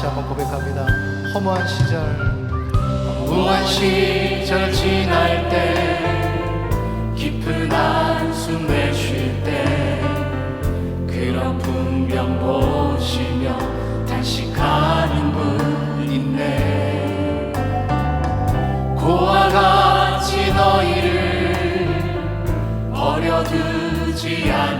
다시 한번 고백합니다. 허무한 시절, 허무한 시절 지날 때, 깊은 한숨 내쉴 때, 그런 분명 보시며 단식하는 분 있네. 고와 같이 너희를 버려두지 않.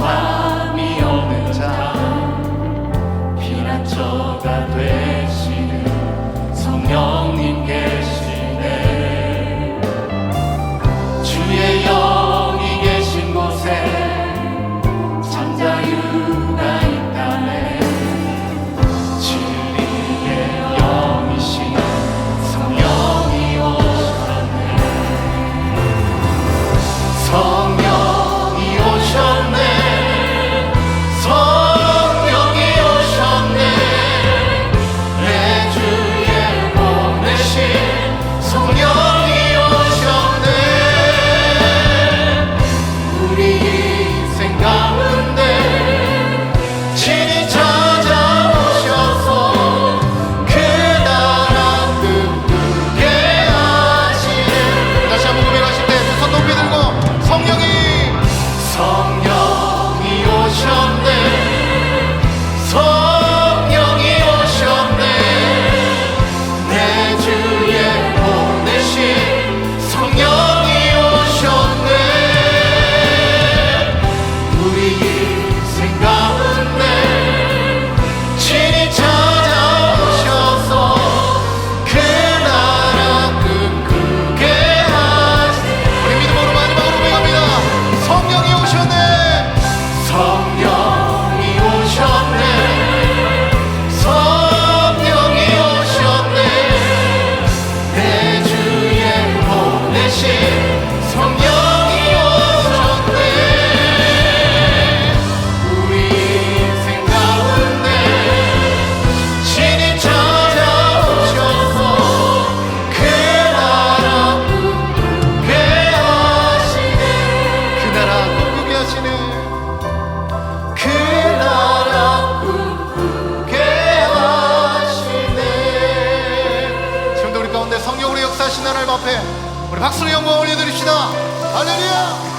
소망이 없는 자. 피난처가 되 하나님 앞에 우리 박수로 영광 올려드립시다. 할렐루야!